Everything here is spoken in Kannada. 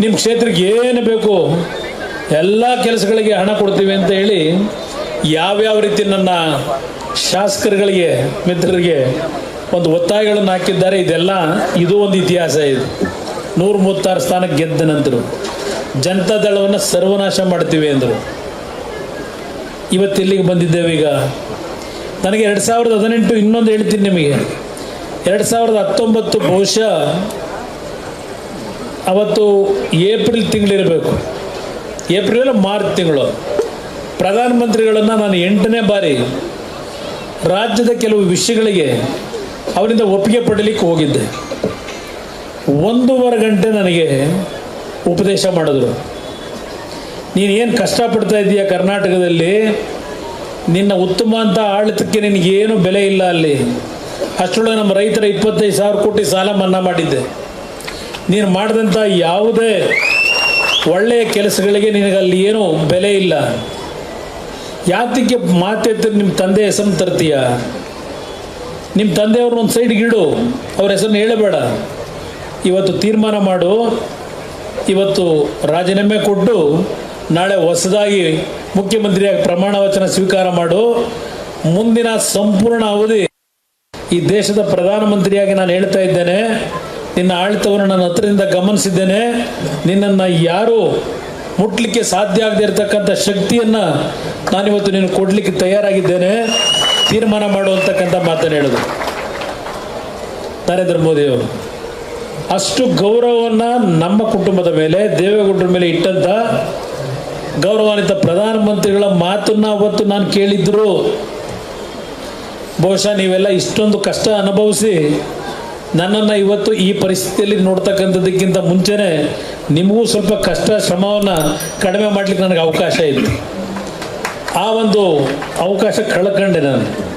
ನಿಮ್ಮ ಕ್ಷೇತ್ರಕ್ಕೆ ಏನು ಬೇಕು? ಎಲ್ಲ ಕೆಲಸಗಳಿಗೆ ಹಣ ಕೊಡ್ತೀವಿ ಅಂತ ಹೇಳಿ ಯಾವ್ಯಾವ ರೀತಿ ನನ್ನ ಶಾಸಕರುಗಳಿಗೆ, ಮಿತ್ರರಿಗೆ ಒಂದು ಒತ್ತಾಯಗಳನ್ನು ಹಾಕಿದ್ದಾರೆ, ಇದೆಲ್ಲ ಇದು ಒಂದು ಇತಿಹಾಸ ಇದು. ನೂರ ಮೂವತ್ತಾರು ಸ್ಥಾನಕ್ಕೆ ಗೆದ್ದ ನಂತರ ಜನತಾ ದಳವನ್ನು ಸರ್ವನಾಶ ಮಾಡ್ತೀವಿ ಅಂದರು. ಇವತ್ತು ಇಲ್ಲಿಗೆ ಬಂದಿದ್ದೇವೆ ಈಗ. ನನಗೆ ಎರಡು ಸಾವಿರದ ಹದಿನೆಂಟು ಇನ್ನೊಂದು ಹೇಳ್ತೀನಿ ನಿಮಗೆ. ಎರಡು ಸಾವಿರದ ಹತ್ತೊಂಬತ್ತು ಬಹುಶಃ ಅವತ್ತು ಏಪ್ರಿಲ್ ತಿಂಗಳಿರಬೇಕು. ಏಪ್ರಿಲ್ ಮಾರ್ಚ್ ತಿಂಗಳು. ಪ್ರಧಾನಮಂತ್ರಿಗಳನ್ನು ನಾನು ಎಂಟನೇ ಬಾರಿ ರಾಜ್ಯದ ಕೆಲವು ವಿಷಯಗಳಿಗೆ ಅವರಿಂದ ಒಪ್ಪಿಗೆ ಪಡಲಿಕ್ಕೆ ಹೋಗಿದ್ದೆ. ಒಂದೂವರೆ ಗಂಟೆ ನನಗೆ ಉಪದೇಶ ಮಾಡಿದ್ರು. ಏನು ಕಷ್ಟಪಡ್ತಾ ಇದ್ದೀಯ ಕರ್ನಾಟಕದಲ್ಲಿ? ನಿನ್ನ ಉತ್ತಮ ಅಂತ ಆಡಳಿತಕ್ಕೆ ನಿನಗೇನು ಬೆಲೆ ಇಲ್ಲ ಅಲ್ಲಿ? ಅಷ್ಟರೊಳಗೆ ನಮ್ಮ ರೈತರ ಇಪ್ಪತ್ತೈದು ಸಾವಿರ ಕೋಟಿ ಸಾಲ ಮನ್ನಾ ಮಾಡಿದ್ದೆ. ನೀನು ಮಾಡಿದಂಥ ಯಾವುದೇ ಒಳ್ಳೆಯ ಕೆಲಸಗಳಿಗೆ ನಿನಗಲ್ಲಿ ಏನೂ ಬೆಲೆ ಇಲ್ಲ. ಯಾತಕ್ಕೆ ಮಾತೆತ್ತಿರ ನಿಮ್ಮ ತಂದೆ ಹೆಸರು ತರ್ತೀಯ? ನಿಮ್ಮ ತಂದೆಯವ್ರನ್ನ ಒಂದು ಸೈಡ್ಗೆ ಇಡು, ಅವ್ರ ಹೆಸರನ್ನ ಹೇಳಬೇಡ. ಇವತ್ತು ತೀರ್ಮಾನ ಮಾಡು, ಇವತ್ತು ರಾಜೀನಾಮೆ ಕೊಟ್ಟು ನಾಳೆ ಹೊಸದಾಗಿ ಮುಖ್ಯಮಂತ್ರಿಯಾಗಿ ಪ್ರಮಾಣ ವಚನ ಸ್ವೀಕಾರ ಮಾಡು. ಮುಂದಿನ ಸಂಪೂರ್ಣ ಅವಧಿ ಈ ದೇಶದ ಪ್ರಧಾನಮಂತ್ರಿಯಾಗಿ ನಾನು ಹೇಳ್ತಾ ಇದ್ದೇನೆ. ನಿನ್ನ ಆಳ್ತವನ್ನು ನನ್ನ ಹತ್ರದಿಂದ ಗಮನಿಸಿದ್ದೇನೆ. ನಿನ್ನನ್ನು ಯಾರು ಮುಟ್ಲಿಕ್ಕೆ ಸಾಧ್ಯ ಆಗದೆ ಇರತಕ್ಕಂಥ ಶಕ್ತಿಯನ್ನು ನಾನಿವತ್ತು ನೀನು ಕೊಡಲಿಕ್ಕೆ ತಯಾರಾಗಿದ್ದೇನೆ. ತೀರ್ಮಾನ ಮಾಡುವಂತಕ್ಕಂಥ ಮಾತನ್ನು ಹೇಳಿದ್ರು. ನರೇಂದ್ರ ಮೋದಿಯವರು ಅಷ್ಟು ಗೌರವವನ್ನು ನಮ್ಮ ಕುಟುಂಬದ ಮೇಲೆ, ದೇವೇಗೌಡರ ಮೇಲೆ ಇಟ್ಟಂತ ಗೌರವಾನ್ವಿತ ಪ್ರಧಾನಮಂತ್ರಿಗಳ ಮಾತನ್ನ ಅವತ್ತು ನಾನು ಕೇಳಿದ್ರು. ಬಹುಶಃ ನೀವೆಲ್ಲ ಇಷ್ಟೊಂದು ಕಷ್ಟ ಅನುಭವಿಸಿ ನನ್ನನ್ನು ಇವತ್ತು ಈ ಪರಿಸ್ಥಿತಿಯಲ್ಲಿ ನೋಡ್ತಕ್ಕಂಥದ್ದಕ್ಕಿಂತ ಮುಂಚೆನೇ ನಿಮಗೂ ಸ್ವಲ್ಪ ಕಷ್ಟ, ಶ್ರಮವನ್ನು ಕಡಿಮೆ ಮಾಡಲಿಕ್ಕೆ ನನಗೆ ಅವಕಾಶ ಇತ್ತು. ಆ ಒಂದು ಅವಕಾಶ ಕಳ್ಕೊಂಡೆ ನಾನು.